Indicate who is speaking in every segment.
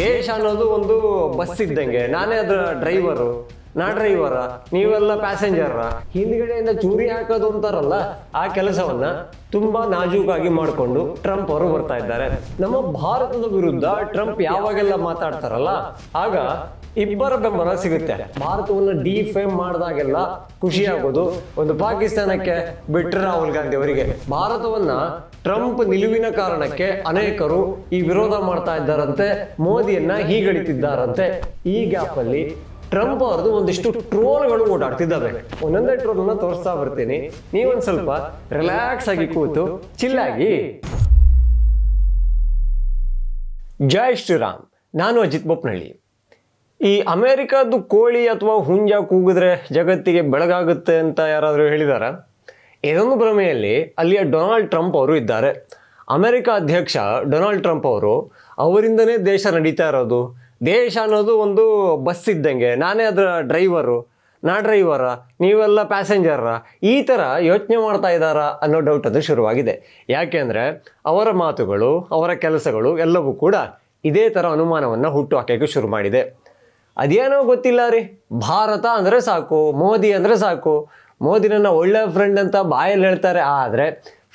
Speaker 1: ದೇಶ ಅನ್ನೋದು ಒಂದು ಬಸ್ ಇದ್ದಂಗೆ. ನಾನೇ ಅದರ ಡ್ರೈವರು ನಾ ಡ್ರೈವರ ನೀವೆಲ್ಲ ಪ್ಯಾಸೆಂಜರ ಹಿಂದ್ಗಡೆಯಿಂದ ಚೂರಿ ಹಾಕೋದು ಅಂತಾರಲ್ಲ ಆ ಕೆಲಸವನ್ನ ತುಂಬಾ ನಾಜೂಕಾಗಿ ಮಾಡಿಕೊಂಡು ಟ್ರಂಪ್ ಅವರು ಬರ್ತಾ ಇದ್ದಾರೆ. ನಮ್ಮ ಭಾರತದ ವಿರುದ್ಧ ಟ್ರಂಪ್ ಯಾವಾಗೆಲ್ಲ ಮಾತಾಡ್ತಾರಲ್ಲ ಆಗ ಇಬ್ಬರ ಬೆಂಬಲ ಸಿಗುತ್ತೆ. ಭಾರತವನ್ನು ಡಿಫೇಮ್ ಮಾಡಿದಾಗೆಲ್ಲ ಖುಷಿ ಆಗೋದು ಒಂದು ಪಾಕಿಸ್ತಾನಕ್ಕೆ ಬಿಟ್ರೆ ರಾಹುಲ್ ಗಾಂಧಿ ಅವರಿಗೆ. ಭಾರತವನ್ನ ಟ್ರಂಪ್ ನಿಲುವಿನ ಕಾರಣಕ್ಕೆ ಅನೇಕರು ಈ ವಿರೋಧ ಮಾಡ್ತಾ ಇದ್ದಾರಂತೆ ಮೋದಿಯನ್ನ ಹೀಗಳಿತಿದ್ದಾರಂತೆ. ಈ ಗ್ಯಾಪ್ ಅಲ್ಲಿ ಟ್ರಂಪ್ ಅವ್ರದ್ದು ಒಂದಿಷ್ಟು ಟ್ರೋಲ್ಗಳು ಓಡಾಡ್ತಿದ್ದಾವೆ. ಒಂದೊಂದೇ ಟ್ರೋಲ್ನ ತೋರಿಸ್ತಾ ಬರ್ತೀನಿ. ನೀವೊಂದ್ ಸ್ವಲ್ಪ ರಿಲ್ಯಾಕ್ಸ್ ಆಗಿ ಕೂತು ಚಿಲ್ಲಾಗಿ ಜೈ ಶ್ರೀರಾಮ್. ನಾನು ಅಜಿತ್ ಬೊಪ್ನಳ್ಳಿ. ಈ ಅಮೇರಿಕಾದ್ದು ಕೋಳಿ ಅಥವಾ ಹುಂಜ ಕೂಗಿದ್ರೆ ಜಗತ್ತಿಗೆ ಬೆಳಗಾಗುತ್ತೆ ಅಂತ ಯಾರಾದರೂ ಹೇಳಿದಾರ? ಇದೊಂದು ಭ್ರಮೆಯಲ್ಲಿ ಅಲ್ಲಿಯ ಡೊನಾಲ್ಡ್ ಟ್ರಂಪ್ ಅವರು ಇದ್ದಾರೆ. ಅಮೆರಿಕ ಅಧ್ಯಕ್ಷ ಡೊನಾಲ್ಡ್ ಟ್ರಂಪ್ ಅವರು, ಅವರಿಂದನೇ ದೇಶ ನಡೀತಾ ಇರೋದು. ದೇಶ ಅನ್ನೋದು ಒಂದು ಬಸ್ ಇದ್ದಂಗೆ. ನಾನೇ ಅದರ ಡ್ರೈವರು, ನಾ ಡ್ರೈವರ, ನೀವೆಲ್ಲ ಪ್ಯಾಸೆಂಜರ ಈ ಥರ ಯೋಚನೆ ಮಾಡ್ತಾ ಇದ್ದಾರಾ ಅನ್ನೋ ಡೌಟ್ ಅದು ಶುರುವಾಗಿದೆ. ಯಾಕೆಂದರೆ ಅವರ ಮಾತುಗಳು, ಅವರ ಕೆಲಸಗಳು ಎಲ್ಲವೂ ಕೂಡ ಇದೇ ಥರ ಅನುಮಾನವನ್ನು ಹುಟ್ಟು ಹಾಕೋಕ್ಕೆ ಶುರು ಮಾಡಿದೆ. ಅದೇನೋ ಗೊತ್ತಿಲ್ಲ ರೀ. ಭಾರತ ಅಂದರೆ ಸಾಕು, ಮೋದಿ ಅಂದರೆ ಸಾಕು. ಮೋದಿ ನನ್ನ ಒಳ್ಳೆ ಫ್ರೆಂಡ್ ಅಂತ ಬಾಯಲ್ಲಿ ಹೇಳ್ತಾರೆ. ಆದರೆ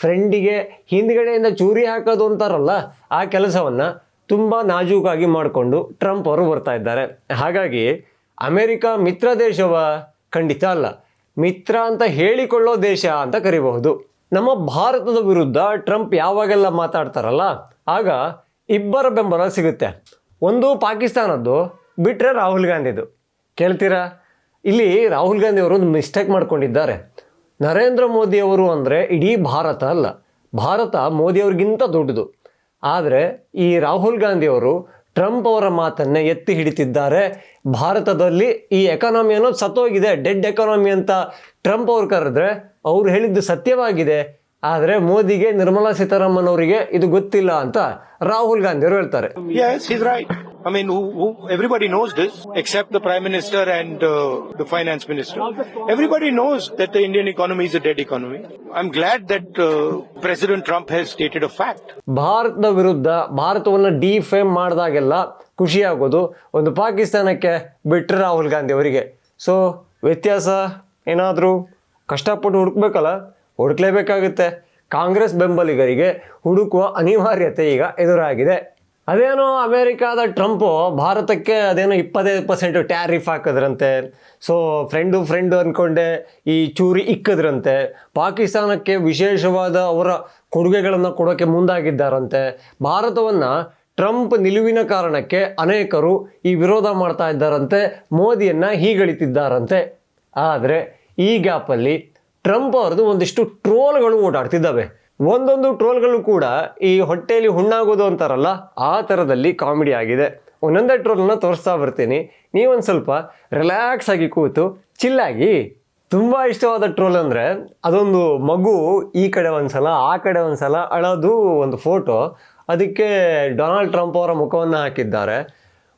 Speaker 1: ಫ್ರೆಂಡಿಗೆ ಹಿಂದ್ಗಡೆಯಿಂದ ಚೂರಿ ಹಾಕೋದು ಅಂತಾರಲ್ಲ, ಆ ಕೆಲಸವನ್ನು ತುಂಬ ನಾಜೂಕಾಗಿ ಮಾಡಿಕೊಂಡು ಟ್ರಂಪ್ ಅವರು ಬರ್ತಾ ಇದ್ದಾರೆ. ಹಾಗಾಗಿ ಅಮೆರಿಕ ಮಿತ್ರ ದೇಶವ? ಖಂಡಿತ ಅಲ್ಲ. ಮಿತ್ರ ಅಂತ ಹೇಳಿಕೊಳ್ಳೋ ದೇಶ ಅಂತ ಕರಿಬಹುದು. ನಮ್ಮ ಭಾರತದ ವಿರುದ್ಧ ಟ್ರಂಪ್ ಯಾವಾಗೆಲ್ಲ ಮಾತಾಡ್ತಾರಲ್ಲ, ಆಗ ಇಬ್ಬರ ಬೆಂಬಲ ಸಿಗುತ್ತೆ. ಒಂದು ಪಾಕಿಸ್ತಾನದ್ದು ಬಿಟ್ಟರೆ ರಾಹುಲ್ ಗಾಂಧಿದು. ಕೇಳ್ತೀರಾ? ಇಲ್ಲಿ ರಾಹುಲ್ ಗಾಂಧಿ ಅವರು ಒಂದು ಮಿಸ್ಟೇಕ್ ಮಾಡ್ಕೊಂಡಿದ್ದಾರೆ. ನರೇಂದ್ರ ಮೋದಿ ಅವರು ಅಂದರೆ ಇಡೀ ಭಾರತ ಅಲ್ಲ. ಭಾರತ ಮೋದಿ ಅವ್ರಿಗಿಂತ ದೊಡ್ಡದು. ಆದರೆ ಈ ರಾಹುಲ್ ಗಾಂಧಿ ಅವರು ಟ್ರಂಪ್ ಅವರ ಮಾತನ್ನೇ ಎತ್ತಿ ಹಿಡಿತಿದ್ದಾರೆ. ಭಾರತದಲ್ಲಿ ಈ ಎಕಾನಮಿ ಅನ್ನೋದು ಸತ್ತೋಗಿದೆ. ಡೆಡ್ ಎಕಾನಮಿ ಅಂತ ಟ್ರಂಪ್ ಅವ್ರು ಕರೆದ್ರೆ ಅವ್ರು ಹೇಳಿದ್ದು ಸತ್ಯವಾಗಿದೆ. ಆದರೆ ಮೋದಿಗೆ ನಿರ್ಮಲಾ ಸೀತಾರಾಮನ್ ಅವರಿಗೆ ಇದು ಗೊತ್ತಿಲ್ಲ ಅಂತ ರಾಹುಲ್ ಗಾಂಧಿ ಅವರು ಹೇಳ್ತಾರೆ.
Speaker 2: I mean, who, who, everybody knows this, except the Prime Minister and uh, the Finance Minister. Everybody knows that the Indian economy is a dead economy. I'm glad that uh, President Trump has stated a fact.
Speaker 1: ಭಾರತದ ವಿರುದ್ಧ ಭಾರತವನ್ನು defame ಮಾಡಿದಾಗೆಲ್ಲ ಖುಷಿಯಾಗೋದು ಒಂದು ಪಾಕಿಸ್ತಾನಕ್ಕೆ ಬಿಟ್ಟರೆ ರಾಹುಲ್ ಗಾಂಧಿ ಅವರಿಗೆ so ವ್ಯತ್ಯಾಸ ಏನಾದರೂ ಕಷ್ಟಪಟ್ಟು ಹುಡುಕ್ಬೇಕಲ್ಲ ಹುಡುಕ್ಲೇಬೇಕಾಗುತ್ತೆ ಕಾಂಗ್ರೆಸ್ ಬೆಂಬಲಿಗರಿಗೆ ಹುಡುಕುವ ಅನಿವಾರ್ಯತೆ ಈಗ ಎದುರಾಗಿದೆ ಅದೇನೋ ಅಮೇರಿಕಾದ ಟ್ರಂಪು ಭಾರತಕ್ಕೆ ಅದೇನೋ ಇಪ್ಪತ್ತೈದು ಪರ್ಸೆಂಟ್ ಟ್ಯಾರಿಫ್ ಹಾಕಿದ್ರಂತೆ. ಸೊ ಫ್ರೆಂಡು ಫ್ರೆಂಡು ಅಂದ್ಕೊಂಡೆ ಈ ಚೂರಿ ಇಕ್ಕಿದ್ರಂತೆ. ಪಾಕಿಸ್ತಾನಕ್ಕೆ ವಿಶೇಷವಾದ ಅವರ ಕೊಡುಗೆಗಳನ್ನು ಕೊಡೋಕ್ಕೆ ಮುಂದಾಗಿದ್ದಾರಂತೆ. ಭಾರತವನ್ನು ಟ್ರಂಪ್ ನಿಲುವಿನ ಕಾರಣಕ್ಕೆ ಅನೇಕರು ಈ ವಿರೋಧ ಮಾಡ್ತಾ ಇದ್ದಾರಂತೆ, ಮೋದಿಯನ್ನು ಹೀಗಳಿತಿದ್ದಾರಂತೆ. ಆದರೆ, ಈ ಗ್ಯಾಪಲ್ಲಿ ಟ್ರಂಪ್ ಅವ್ರದ್ದು ಒಂದಿಷ್ಟು ಟ್ರೋಲ್ಗಳು ಓಡಾಡ್ತಿದ್ದಾವೆ. ಒಂದೊಂದು ಟ್ರೋಲ್ಗಳು ಕೂಡ ಈ ಹೊಟ್ಟೆಯಲ್ಲಿ ಹುಣ್ಣಾಗೋದು ಅಂತಾರಲ್ಲ, ಆ ಥರದಲ್ಲಿ ಕಾಮಿಡಿ ಆಗಿದೆ. ಒಂದೊಂದೇ ಟ್ರೋಲ್ನ ತೋರಿಸ್ತಾ ಬರ್ತೀನಿ. ನೀವೊಂದು ಸ್ವಲ್ಪ ರಿಲ್ಯಾಕ್ಸ್ ಆಗಿ ಕೂತು ಚಿಲ್ಲಾಗಿ. ತುಂಬ ಇಷ್ಟವಾದ ಟ್ರೋಲ್ ಅಂದರೆ ಅದೊಂದು ಮಗು ಈ ಕಡೆ ಒಂದ್ಸಲ, ಆ ಕಡೆ ಒಂದ್ಸಲ ಅಳೋದು ಒಂದು ಫೋಟೋ. ಅದಕ್ಕೆ ಡೊನಾಲ್ಡ್ ಟ್ರಂಪ್ ಅವರ ಮುಖವನ್ನು ಹಾಕಿದ್ದಾರೆ.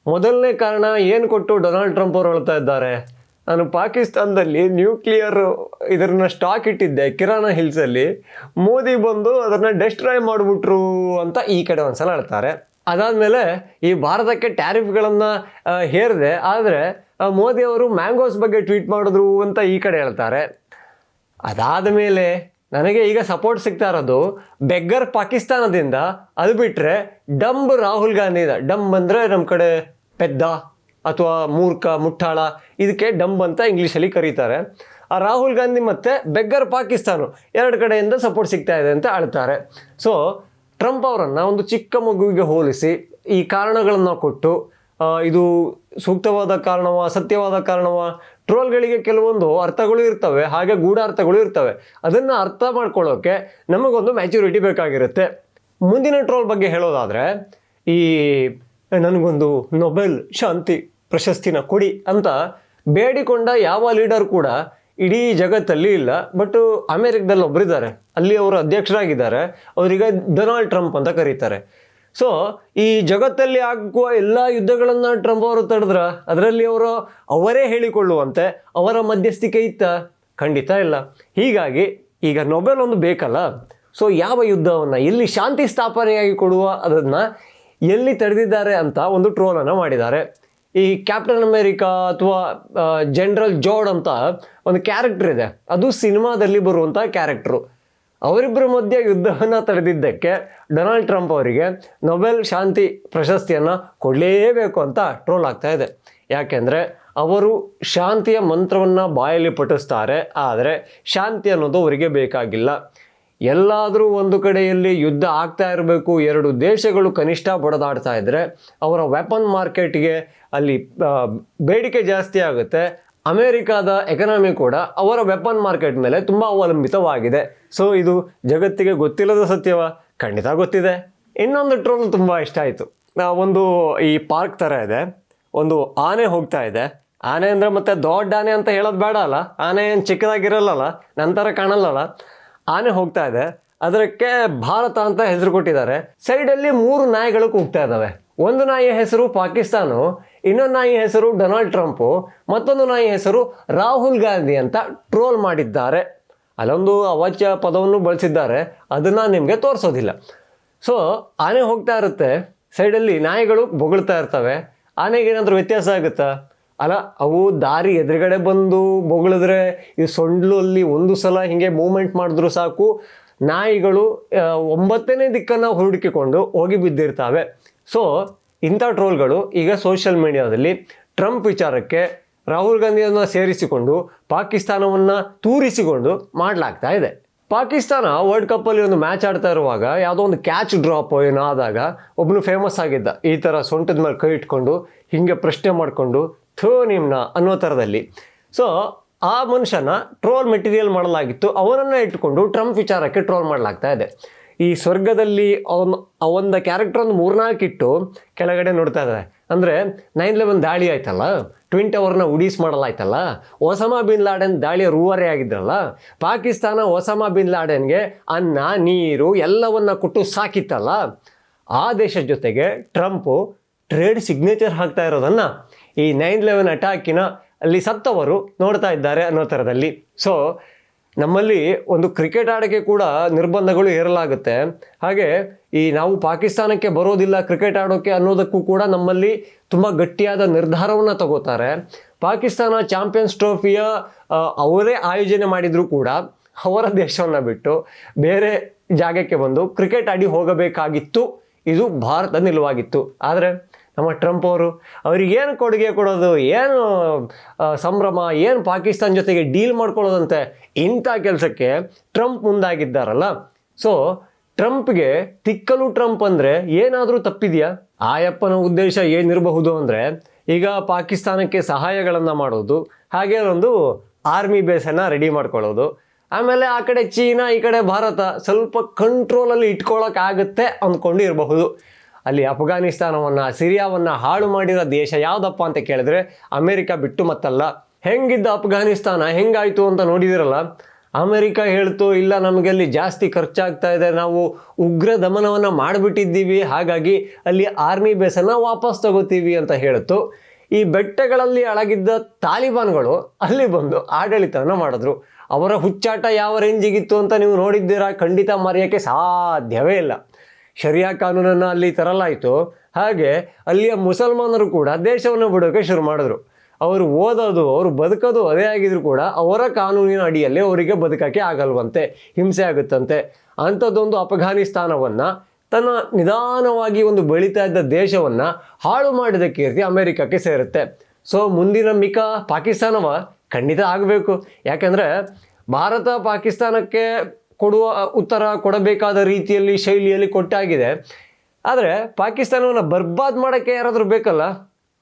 Speaker 1: ಮೊದಲನೇ ಕಾರಣ ಏನು ಕೊಟ್ಟು ಡೊನಾಲ್ಡ್ ಟ್ರಂಪ್ ಅವರು ಹೇಳ್ತಾ ಇದ್ದಾರೆ? ನಾನು ಪಾಕಿಸ್ತಾನದಲ್ಲಿ ನ್ಯೂಕ್ಲಿಯರ್ ಇದನ್ನ ಸ್ಟಾಕ್ ಇಟ್ಟಿದ್ದೆ ಕಿರಾನ ಹಿಲ್ಸಲ್ಲಿ ಮೋದಿ ಬಂದು ಅದನ್ನು ಡೆಸ್ಟ್ರಾಯ್ ಮಾಡಿಬಿಟ್ರು ಅಂತ ಈ ಕಡೆ ಒಂದ್ಸಲ ಹೇಳ್ತಾರೆ. ಅದಾದಮೇಲೆ ಈ ಭಾರತಕ್ಕೆ ಟ್ಯಾರಿಫ್ಗಳನ್ನು ಹೇರಿದೆ, ಆದರೆ ಮೋದಿ ಅವರು ಮ್ಯಾಂಗೋಸ್ ಬಗ್ಗೆ ಟ್ವೀಟ್ ಮಾಡಿದ್ರು ಅಂತ ಈ ಕಡೆ ಹೇಳ್ತಾರೆ. ಅದಾದ ಮೇಲೆ ನನಗೆ ಈಗ ಸಪೋರ್ಟ್ ಸಿಗ್ತಾ ಇರೋದು ಬೆಗ್ಗರ್ ಪಾಕಿಸ್ತಾನದಿಂದ ಅದು ಬಿಟ್ಟರೆ ಡಂಬ್ ರಾಹುಲ್ ಗಾಂಧಿದ ಡಂಬ್ ಅಂದರೆ ನಮ್ಮ ಕಡೆ ಪೆದ್ದ. ಅಥವಾ ಮೂರ್ಖ, ಮುಟ್ಟಾಳ, ಇದಕ್ಕೆ ಡಂಬ್ ಅಂತ ಇಂಗ್ಲೀಷಲ್ಲಿ ಕರೀತಾರೆ. ಆ ರಾಹುಲ್ ಗಾಂಧಿ ಮತ್ತು ಬೆಗ್ಗರ್ ಪಾಕಿಸ್ತಾನ ಎರಡು ಕಡೆಯಿಂದ ಸಪೋರ್ಟ್ ಸಿಗ್ತಾ ಇದೆ ಅಂತ ಆಳ್ತಾರೆ. ಸೊ ಟ್ರಂಪ್ ಅವರನ್ನು ಒಂದು ಚಿಕ್ಕ ಮಗುವಿಗೆ ಹೋಲಿಸಿ ಈ ಕಾರಣಗಳನ್ನು ಕೊಟ್ಟು ಇದು ಸೂಕ್ತವಾದ ಕಾರಣವ ಸತ್ಯವಾದ ಕಾರಣವ? ಟ್ರೋಲ್ಗಳಿಗೆ ಕೆಲವೊಂದು ಅರ್ಥಗಳು ಇರ್ತವೆ, ಹಾಗೆ ಗೂಢಾರ್ಥಗಳು ಇರ್ತವೆ. ಅದನ್ನು ಅರ್ಥ ಮಾಡ್ಕೊಳ್ಳೋಕೆ ನಮಗೊಂದು ಮ್ಯಾಚುರಿಟಿ ಬೇಕಾಗಿರುತ್ತೆ. ಮುಂದಿನ ಟ್ರೋಲ್ ಬಗ್ಗೆ ಹೇಳೋದಾದರೆ, ಈ ನನಗೊಂದು ನೊಬೆಲ್ ಶಾಂತಿ ಪ್ರಶಸ್ತಿನ ಕೊಡಿ ಅಂತ ಬೇಡಿಕೊಂಡ ಯಾವ ಲೀಡರ್ ಕೂಡ ಇಡೀ ಜಗತ್ತಲ್ಲಿ ಇಲ್ಲ. ಬಟ್ ಅಮೆರಿಕದಲ್ಲಿ ಒಬ್ಬರಿದ್ದಾರೆ ಅಲ್ಲಿ ಅವರು ಅಧ್ಯಕ್ಷರಾಗಿದ್ದಾರೆ. ಅವರಿಗೆ ಡೊನಾಲ್ಡ್ ಟ್ರಂಪ್ ಅಂತ ಕರೀತಾರೆ. ಸೊ ಈ ಜಗತ್ತಲ್ಲಿ ಆಗುವ ಎಲ್ಲ ಯುದ್ಧಗಳನ್ನು ಟ್ರಂಪ್ ಅವರು ತಡೆದ್ರ ಅದರಲ್ಲಿ ಅವರು ಅವರೇ ಹೇಳಿಕೊಳ್ಳುವಂತೆ ಅವರ ಮಧ್ಯಸ್ಥಿಕೆ ಇತ್ತ? ಖಂಡಿತ ಇಲ್ಲ. ಹೀಗಾಗಿ ಈಗ ನೊಬೆಲ್ ಒಂದು ಬೇಕಲ್ಲ. ಸೊ ಯಾವ ಯುದ್ಧವನ್ನು, ಎಲ್ಲಿ ಶಾಂತಿ ಸ್ಥಾಪನೆಯಾಗಿ ಕೊಡುವ ಅದನ್ನು ಎಲ್ಲಿ ತಡೆದಿದ್ದಾರೆ ಅಂತ ಒಂದು ಟ್ರೋಲನ್ನು ಮಾಡಿದ್ದಾರೆ. ಈ ಕ್ಯಾಪ್ಟನ್ ಅಮೇರಿಕಾ ಅಥವಾ ಜನರಲ್ ಜೋಡ್ ಅಂತ ಒಂದು ಕ್ಯಾರೆಕ್ಟರ್ ಇದೆ. ಅದು ಸಿನಿಮಾದಲ್ಲಿ ಬರುವಂಥ ಕ್ಯಾರೆಕ್ಟ್ರು ಅವರಿಬ್ಬರ ಮಧ್ಯೆ ಯುದ್ಧವನ್ನು ತಡೆದಿದ್ದಕ್ಕೆ ಡೊನಾಲ್ಡ್ ಟ್ರಂಪ್ ಅವರಿಗೆ ನೊಬೆಲ್ ಶಾಂತಿ ಪ್ರಶಸ್ತಿಯನ್ನು ಕೊಡಲೇಬೇಕು ಅಂತ ಟ್ರೋಲ್ ಆಗ್ತಾ ಇದೆ. ಯಾಕೆಂದರೆ ಅವರು ಶಾಂತಿಯ ಮಂತ್ರವನ್ನು ಬಾಯಲ್ಲಿ ಪಠಿಸ್ತಾರೆ, ಆದರೆ ಶಾಂತಿ ಅನ್ನೋದು ಅವರಿಗೆ ಬೇಕಾಗಿಲ್ಲ. ಎಲ್ಲಾದರೂ ಒಂದು ಕಡೆಯಲ್ಲಿ ಯುದ್ಧ ಆಗ್ತಾ ಇರಬೇಕು, ಎರಡು ದೇಶಗಳು ಕನಿಷ್ಠ ಬಡದಾಡ್ತಾ ಇದ್ದರೆ ಅವರ ವೆಪನ್ ಮಾರ್ಕೆಟ್ಗೆ ಅಲ್ಲಿ ಬೇಡಿಕೆ ಜಾಸ್ತಿ ಆಗುತ್ತೆ. ಅಮೇರಿಕಾದ ಎಕನಾಮಿ ಕೂಡ ಅವರ ವೆಪನ್ ಮಾರ್ಕೆಟ್ ಮೇಲೆ ತುಂಬ ಅವಲಂಬಿತವಾಗಿದೆ. ಸೊ ಇದು ಜಗತ್ತಿಗೆ ಗೊತ್ತಿಲ್ಲದ ಸತ್ಯವ? ಖಂಡಿತ ಗೊತ್ತಿದೆ. ಇನ್ನೊಂದು ಟ್ರೋಲ್ ತುಂಬ ಇಷ್ಟ ಆಯಿತು. ಒಂದು ಈ ಪಾರ್ಕ್ ಥರ ಇದೆ. ಒಂದು ಆನೆ ಹೋಗ್ತಾ ಇದೆ. ಆನೆ ಅಂದರೆ ಮತ್ತೆ ದೊಡ್ಡ ಆನೆ ಅಂತ ಹೇಳೋದು ಬೇಡ ಅಲ್ಲ? ಆನೆ ಏನು ಚಿಕ್ಕದಾಗಿರಲ್ಲಲ್ಲ? ನಂತರ ಕಾಣಲ್ಲಲ್ಲ? ಆನೆ ಹೋಗ್ತಾ ಇದೆ. ಅದಕ್ಕೆ ಭಾರತ ಅಂತ ಹೆಸರು ಕೊಟ್ಟಿದ್ದಾರೆ. ಸೈಡಲ್ಲಿ ಮೂರು ನಾಯಿಗಳು ಕೂಗ್ತಾ ಇದ್ದಾವೆ. ಒಂದು ನಾಯಿಯ ಹೆಸರು ಪಾಕಿಸ್ತಾನ, ಇನ್ನೊಂದು ನಾಯಿ ಹೆಸರು ಡೊನಾಲ್ಡ್ ಟ್ರಂಪು ಮತ್ತೊಂದು ನಾಯಿ ಹೆಸರು ರಾಹುಲ್ ಗಾಂಧಿ ಅಂತ ಟ್ರೋಲ್ ಮಾಡಿದ್ದಾರೆ. ಅಲ್ಲೊಂದು ಅವಾಚ್ಯ ಪದವನ್ನು ಬಳಸಿದ್ದಾರೆ. ಅದನ್ನು ನಿಮಗೆ ತೋರಿಸೋದಿಲ್ಲ. ಸೊ ಆನೆ ಹೋಗ್ತಾ ಇರುತ್ತೆ. ಸೈಡಲ್ಲಿ ನಾಯಿಗಳು ಬೊಗಳ್ತಾ ಇರ್ತವೆ. ಆನೆಗೆ ಏನಾದರೂ ವ್ಯತ್ಯಾಸ ಆಗುತ್ತಾ? ಅಲ್ಲ, ಅವು ದಾರಿ ಎದುರುಗಡೆ ಬಂದು ಬೊಗಳಿದ್ರೆ ಈ ಸೊಂಡ್ಲಲ್ಲಿ ಒಂದು ಸಲ ಹಿಂಗೆ ಮೂಮೆಂಟ್ ಮಾಡಿದ್ರು ಸಾಕು. ನಾಯಿಗಳು ಒಂಬತ್ತನೇ ದಿಕ್ಕನ್ನು ಹುಡುಕಿಕೊಂಡು ಹೋಗಿ ಬಿದ್ದಿರ್ತಾವೆ. ಸೊ ಇಂಥ ಟ್ರೋಲ್ಗಳು ಈಗ ಸೋಷಿಯಲ್ ಮೀಡಿಯಾದಲ್ಲಿ ಟ್ರಂಪ್ ವಿಚಾರಕ್ಕೆ ರಾಹುಲ್ ಗಾಂಧಿಯನ್ನು ಸೇರಿಸಿಕೊಂಡು ಪಾಕಿಸ್ತಾನವನ್ನು ತೂರಿಸಿಕೊಂಡು ಮಾಡಲಾಗ್ತಾ ಇದೆ. ಪಾಕಿಸ್ತಾನ ವರ್ಲ್ಡ್ ಕಪ್ಪಲ್ಲಿ ಒಂದು ಮ್ಯಾಚ್ ಆಡ್ತಾ ಇರುವಾಗ ಯಾವುದೋ ಒಂದು ಕ್ಯಾಚ್ ಡ್ರಾಪ್ ಏನೋ ಆದಾಗ ಒಬ್ಬನು ಫೇಮಸ್ ಆಗಿದ್ದ, ಈ ಥರ ಸೊಂಟದ ಮೇಲೆ ಕೈ ಇಟ್ಕೊಂಡು ಹಿಂಗೆ ಪ್ರಶ್ನೆ ಮಾಡಿಕೊಂಡು ಥೋ ನಿಮ್ನ ಅನ್ನೋ ಥರದಲ್ಲಿ. ಸೊ ಆ ಮನುಷ್ಯನ ಟ್ರೋಲ್ ಮೆಟೀರಿಯಲ್ ಮಾಡಲಾಗಿತ್ತು. ಅವನನ್ನು ಇಟ್ಟುಕೊಂಡು ಟ್ರಂಪ್ ವಿಚಾರಕ್ಕೆ ಟ್ರೋಲ್ ಮಾಡಲಾಗ್ತಾ ಇದೆ. ಈ ಸ್ವರ್ಗದಲ್ಲಿ ಅವನ ಅವನ ಕ್ಯಾರೆಕ್ಟರ್ ಒಂದು ಮೂರ್ನಾಲ್ಕು ಇಟ್ಟು ಕೆಳಗಡೆ ನೋಡ್ತಾ ಇದ್ದಾರೆ ಅಂದರೆ ನೈನ್ ಲೆವೆನ್ ದಾಳಿ ಆಯ್ತಲ್ಲ? ಟ್ವಿನ್ ಟವರ್ನ ಉಡೀಸ್ ಮಾಡಲಾಯ್ತಲ್ಲ? ಒಸಮಾ ಬಿನ್ ಲಾಡೆನ್ ದಾಳಿಯ ರೂವರೇ ಆಗಿದ್ರಲ್ಲ? ಪಾಕಿಸ್ತಾನ ಒಸಮಾ ಬಿನ್ ಲಾಡೆನ್ಗೆ ಅನ್ನ, ನೀರು ಎಲ್ಲವನ್ನ ಕೊಟ್ಟು ಸಾಕಿತ್ತಲ್ಲ? ಆ ದೇಶದ ಜೊತೆಗೆ ಟ್ರಂಪು ಟ್ರೇಡ್ ಸಿಗ್ನೇಚರ್ ಹಾಕ್ತಾ ಇರೋದನ್ನ ಈ ನೈನ್ ಲೆವೆನ್ ಅಟ್ಯಾಕಿನ ಅಲ್ಲಿ ಸತ್ತವರು ನೋಡ್ತಾ ಇದ್ದಾರೆ ಅನ್ನೋ ಥರದಲ್ಲಿ. ಸೊ ನಮ್ಮಲ್ಲಿ ಒಂದು ಕ್ರಿಕೆಟ್ ಆಡೋಕ್ಕೆ ಕೂಡ ನಿರ್ಬಂಧಗಳು ಹೇರಲಾಗುತ್ತೆ. ಹಾಗೆ ಈ ನಾವು ಪಾಕಿಸ್ತಾನಕ್ಕೆ ಬರೋದಿಲ್ಲ ಕ್ರಿಕೆಟ್ ಆಡೋಕ್ಕೆ ಅನ್ನೋದಕ್ಕೂ ಕೂಡ ನಮ್ಮಲ್ಲಿ ತುಂಬ ಗಟ್ಟಿಯಾದ ನಿರ್ಧಾರವನ್ನು ತಗೋತಾರೆ. ಪಾಕಿಸ್ತಾನ ಚಾಂಪಿಯನ್ಸ್ ಟ್ರೋಫಿಯ ಅವರೇ ಆಯೋಜನೆ ಮಾಡಿದರೂ ಕೂಡ ಅವರ ದೇಶವನ್ನು ಬಿಟ್ಟು ಬೇರೆ ಜಾಗಕ್ಕೆ ಬಂದು ಕ್ರಿಕೆಟ್ ಆಡಿ ಹೋಗಬೇಕಾಗಿತ್ತು. ಇದು ಭಾರತ ನಿಲುವಾಗಿತ್ತು. ಆದರೆ ನಮ್ಮ ಟ್ರಂಪ್ ಅವರು ಅವ್ರಿಗೇನು ಕೊಡುಗೆ ಕೊಡೋದು, ಏನು ಸಂಭ್ರಮ, ಏನು ಪಾಕಿಸ್ತಾನ ಜೊತೆಗೆ ಡೀಲ್ ಮಾಡ್ಕೊಳ್ಳೋದಂತೆ ಇಂಥ ಕೆಲಸಕ್ಕೆ ಟ್ರಂಪ್ ಮುಂದಾಗಿದ್ದಾರಲ್ಲ. ಸೊ ಟ್ರಂಪ್ಗೆ ತಿಕ್ಕಲು ಟ್ರಂಪ್ ಅಂದರೆ ಏನಾದರೂ ತಪ್ಪಿದೆಯಾ? ಆಯಪ್ಪನ ಉದ್ದೇಶ ಏನಿರಬಹುದು ಅಂದರೆ, ಈಗ ಪಾಕಿಸ್ತಾನಕ್ಕೆ ಸಹಾಯಗಳನ್ನು ಮಾಡೋದು, ಹಾಗೆ ಒಂದು ಆರ್ಮಿ ಬೇಸನ್ನು ರೆಡಿ ಮಾಡ್ಕೊಳ್ಳೋದು. ಆಮೇಲೆ ಆ ಕಡೆ ಚೀನಾ, ಈ ಕಡೆ ಭಾರತ ಸ್ವಲ್ಪ ಕಂಟ್ರೋಲಲ್ಲಿ ಇಟ್ಕೊಳ್ಳೋಕ್ಕಾಗುತ್ತೆ ಅಂದ್ಕೊಂಡು ಇರಬಹುದು ಅಲ್ಲಿ ಅಫ್ಘಾನಿಸ್ತಾನವನ್ನು, ಸಿರಿಯಾವನ್ನು ಹಾಳು ಮಾಡಿರೋ ದೇಶ ಯಾವುದಪ್ಪ ಅಂತ ಕೇಳಿದ್ರೆ ಅಮೆರಿಕ ಬಿಟ್ಟು ಮತ್ತಲ್ಲ. ಹೆಂಗಿದ್ದ ಅಫ್ಘಾನಿಸ್ತಾನ? ಹೆಂಗಾಯಿತು ಅಂತ ನೋಡಿದಿರಲ್ಲ? ಅಮೆರಿಕ ಹೇಳ್ತು, ಇಲ್ಲ, ನಮಗೆ ಅಲ್ಲಿ ಜಾಸ್ತಿ ಖರ್ಚಾಗ್ತಾ ಇದೆ, ನಾವು ಉಗ್ರ ದಮನವನ್ನು ಮಾಡಿಬಿಟ್ಟಿದ್ದೀವಿ, ಹಾಗಾಗಿ ಅಲ್ಲಿ ಆರ್ಮಿ ಬೇಸನ್ನು ವಾಪಸ್ ತಗೋತೀವಿ ಅಂತ ಹೇಳ್ತು. ಈ ಬೆಟ್ಟಗಳಲ್ಲಿ ಅಳಗಿದ್ದ ತಾಲಿಬಾನ್ಗಳು ಅಲ್ಲಿ ಬಂದು ಆಡಳಿತವನ್ನು ಮಾಡಿದ್ರು. ಅವರ ಹುಚ್ಚಾಟ ಯಾವ ರೇಂಜಿಗಿತ್ತು ಅಂತ ನೀವು ನೋಡಿದ್ದೀರಾ? ಖಂಡಿತ ಮರೆಯೋಕ್ಕೆ ಸಾಧ್ಯವೇ ಇಲ್ಲ. ಶರಿಯಾ ಕಾನೂನನ್ನು ಅಲ್ಲಿ ತರಲಾಯಿತು. ಹಾಗೆ ಅಲ್ಲಿಯ ಮುಸಲ್ಮಾನರು ಕೂಡ ದೇಶವನ್ನು ಬಿಡೋಕ್ಕೆ ಶುರು ಮಾಡಿದ್ರು. ಅವರು ಓದೋದು, ಅವರು ಬದುಕೋದು ಅದೇ ಆಗಿದ್ರು ಕೂಡ ಅವರ ಕಾನೂನಿನ ಅಡಿಯಲ್ಲಿ ಅವರಿಗೆ ಬದುಕಕ್ಕೆ ಆಗಲ್ವಂತೆ, ಹಿಂಸೆ ಆಗುತ್ತಂತೆ. ಅಂಥದ್ದೊಂದು ಅಫಘಾನಿಸ್ತಾನವನ್ನು ತನ್ನ ನಿಧಾನವಾಗಿ ಒಂದು ಬೆಳೀತಾ ಇದ್ದ ದೇಶವನ್ನು ಹಾಳು ಮಾಡಿದ ಕೀರ್ತಿ ಅಮೆರಿಕಕ್ಕೆ ಸೇರುತ್ತೆ. ಸೊ ಮುಂದಿನ ಮಿಕ ಪಾಕಿಸ್ತಾನವ ಖಂಡಿತ ಆಗಬೇಕು. ಯಾಕಂದರೆ ಭಾರತ ಪಾಕಿಸ್ತಾನಕ್ಕೆ ಕೊಡುವ, ಉತ್ತರ ಕೊಡಬೇಕಾದ ರೀತಿಯಲ್ಲಿ, ಶೈಲಿಯಲ್ಲಿ ಕೊಟ್ಟಾಗಿದೆ. ಆದರೆ ಪಾಕಿಸ್ತಾನವನ್ನು ಬರ್ಬಾದ್ ಮಾಡೋಕ್ಕೆ ಯಾರಾದರೂ ಬೇಕಲ್ಲ?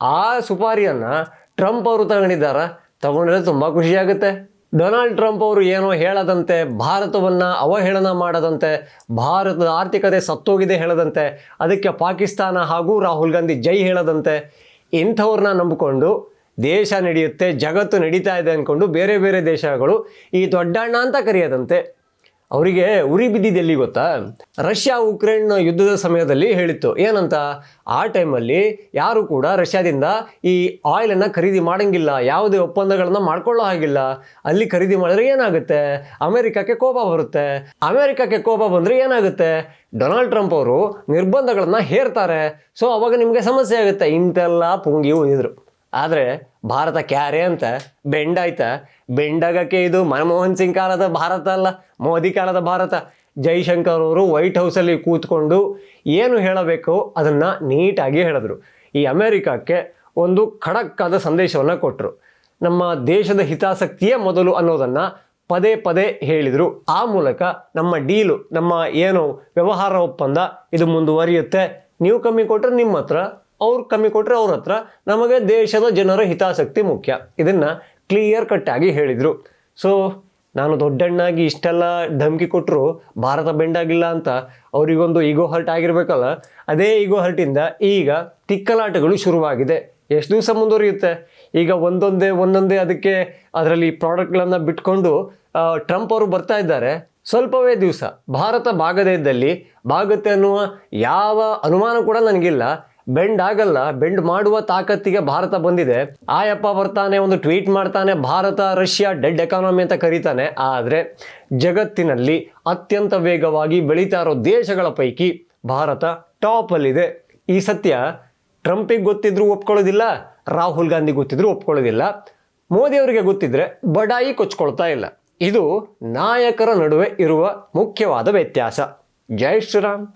Speaker 1: ಆ ಸುಪಾರಿಯನ್ನು ಟ್ರಂಪ್ ಅವರು ತಗೊಂಡಿದ್ದಾರ ತಗೊಂಡ್ರೆ ತುಂಬ ಖುಷಿಯಾಗುತ್ತೆ. ಡೊನಾಲ್ಡ್ ಟ್ರಂಪ್ ಅವರು ಏನೋ ಹೇಳದಂತೆ, ಭಾರತವನ್ನು ಅವಹೇಳನ ಮಾಡದಂತೆ, ಭಾರತದ ಆರ್ಥಿಕತೆ ಸತ್ತೋಗಿದೆ ಹೇಳದಂತೆ, ಅದಕ್ಕೆ ಪಾಕಿಸ್ತಾನ ಹಾಗೂ ರಾಹುಲ್ ಗಾಂಧಿ ಜೈ ಹೇಳದಂತೆ, ಇಂಥವ್ರನ್ನ ನಂಬಿಕೊಂಡು ದೇಶ ನಡೆಯುತ್ತೆ, ಜಗತ್ತು ನಡೀತಾ ಇದೆ ಅಂದ್ಕೊಂಡು ಬೇರೆ ಬೇರೆ ದೇಶಗಳು ಈ ದೊಡ್ಡಣ್ಣ ಅಂತ ಕರೆಯದಂತೆ ಅವರಿಗೆ ಉರಿ ಬಿದ್ದಿದೆ ಎಲ್ಲಿ ಗೊತ್ತಾ? ರಷ್ಯಾ ಉಕ್ರೇನ್ ಯುದ್ಧದ ಸಮಯದಲ್ಲಿ ಹೇಳಿತ್ತು. ಏನಂತ? ಆ ಟೈಮಲ್ಲಿ ಯಾರು ಕೂಡ ರಷ್ಯಾದಿಂದ ಈ ಆಯಿಲನ್ನು ಖರೀದಿ ಮಾಡೋಂಗಿಲ್ಲ. ಯಾವುದೇ ಒಪ್ಪಂದಗಳನ್ನು ಮಾಡ್ಕೊಳ್ಳೋ ಹಾಗಿಲ್ಲ. ಅಲ್ಲಿ ಖರೀದಿ ಮಾಡಿದ್ರೆ ಏನಾಗುತ್ತೆ? ಅಮೆರಿಕಕ್ಕೆ ಕೋಪ ಬರುತ್ತೆ. ಅಮೆರಿಕಕ್ಕೆ ಕೋಪ ಬಂದರೆ ಏನಾಗುತ್ತೆ? ಡೊನಾಲ್ಡ್ ಟ್ರಂಪ್ ಅವರು ನಿರ್ಬಂಧಗಳನ್ನು ಹೇರ್ತಾರೆ. ಸೊ ಅವಾಗ ನಿಮಗೆ ಸಮಸ್ಯೆ ಆಗುತ್ತೆ. ಇಂತೆಲ್ಲ ಪುಂಗಿ ಉಳಿದ್ರು ಆದರೆ ಭಾರತ ಕ್ಯಾರೆ ಅಂತ ಬೆಂಡಾಯ್ತ ಬೆಂಡಾಗಕ್ಕೆ ಇದು ಮನಮೋಹನ್ ಸಿಂಗ್ ಕಾಲದ ಭಾರತ ಅಲ್ಲ, ಮೋದಿ ಕಾಲದ ಭಾರತ. ಜೈಶಂಕರ್ ಅವರು ವೈಟ್ ಹೌಸಲ್ಲಿ ಕೂತ್ಕೊಂಡು ಏನು ಹೇಳಬೇಕು ಅದನ್ನು ನೀಟಾಗಿ ಹೇಳಿದ್ರು. ಈ ಅಮೆರಿಕಕ್ಕೆ ಒಂದು ಖಡಕ್ಕಾದ ಸಂದೇಶವನ್ನು ಕೊಟ್ಟರು ನಮ್ಮ ದೇಶದ ಹಿತಾಸಕ್ತಿಯೇ ಮೊದಲು ಅನ್ನೋದನ್ನು ಪದೇ ಪದೇ ಹೇಳಿದರು. ಆ ಮೂಲಕ ನಮ್ಮ ಡೀಲು, ನಮ್ಮ ಏನು ವ್ಯವಹಾರ ಒಪ್ಪಂದ ಇದು ಮುಂದುವರಿಯುತ್ತೆ. ನೀವು ಕಮ್ಮಿ ಕೊಟ್ಟರೆ ನಿಮ್ಮ ಹತ್ರ ಅವ್ರು ಕಮ್ಮಿ ಕೊಟ್ಟರೆ ಅವ್ರ ಹತ್ರ. ನಮಗೆ ದೇಶದ ಜನರ ಹಿತಾಸಕ್ತಿ ಮುಖ್ಯ. ಇದನ್ನು ಕ್ಲಿಯರ್ ಕಟ್ ಆಗಿ ಹೇಳಿದರು. ಸೊ ನಾನು ದೊಡ್ಡಣ್ಣಾಗಿ ಇಷ್ಟೆಲ್ಲ ಧಮಕಿ ಕೊಟ್ಟರು ಭಾರತ ಬೆಂಡಾಗಿಲ್ಲ ಅಂತ ಅವರಿಗೊಂದು ಈಗೋ ಹರ್ಟ್ ಆಗಿರಬೇಕಲ್ಲ? ಅದೇ ಈಗೋ ಹರ್ಟಿಂದ ಈಗ ತಿಕ್ಕಲಾಟಗಳು ಶುರುವಾಗಿದೆ. ಎಷ್ಟು ದಿವಸ ಮುಂದುವರಿಯುತ್ತೆ? ಈಗ ಒಂದೊಂದೇ ಒಂದೊಂದೇ ಅದಕ್ಕೆ ಅದರಲ್ಲಿ ಪ್ರಾಡಕ್ಟ್ಗಳನ್ನು ಬಿಟ್ಕೊಂಡು ಟ್ರಂಪ್ ಅವರು ಬರ್ತಾ ಇದ್ದಾರೆ. ಸ್ವಲ್ಪವೇ ದಿವಸ. ಭಾರತ ಭಾಗದೇ ಇದ್ದಲ್ಲಿ ಭಾಗತ್ತೆ ಅನ್ನುವ ಯಾವ ಅನುಮಾನ ಕೂಡ ನನಗಿಲ್ಲ. ಬೆಂಡ್ ಆಗಲ್ಲ, ಬೆಂಡ್ ಮಾಡುವ ತಾಕತ್ತಿಗೆ ಭಾರತ ಬಂದಿದೆ. ಆಯಪ್ಪ ಬರ್ತಾನೆ, ಒಂದು ಟ್ವೀಟ್ ಮಾಡ್ತಾನೆ, ಭಾರತ, ರಷ್ಯಾ, ಡೆಡ್ ಎಕಾನಮಿ ಅಂತ ಕರೀತಾನೆ. ಆದರೆ ಜಗತ್ತಿನಲ್ಲಿ ಅತ್ಯಂತ ವೇಗವಾಗಿ ಬೆಳೀತಾ ಇರೋ ದೇಶಗಳ ಪೈಕಿ ಭಾರತ ಟಾಪಲ್ಲಿದೆ. ಈ ಸತ್ಯ ಟ್ರಂಪಿಗೆ ಗೊತ್ತಿದ್ರು ಒಪ್ಕೊಳ್ಳೋದಿಲ್ಲ, ರಾಹುಲ್ ಗಾಂಧಿ ಗೊತ್ತಿದ್ರು ಒಪ್ಕೊಳ್ಳೋದಿಲ್ಲ. ಮೋದಿ ಅವರಿಗೆ ಗೊತ್ತಿದ್ರೆ ಬಡಾಯಿ ಕೊಚ್ಕೊಳ್ತಾ ಇಲ್ಲ. ಇದು ನಾಯಕರ ನಡುವೆ ಇರುವ ಮುಖ್ಯವಾದ ವ್ಯತ್ಯಾಸ. ಜೈ ಶ್ರೀರಾಮ್.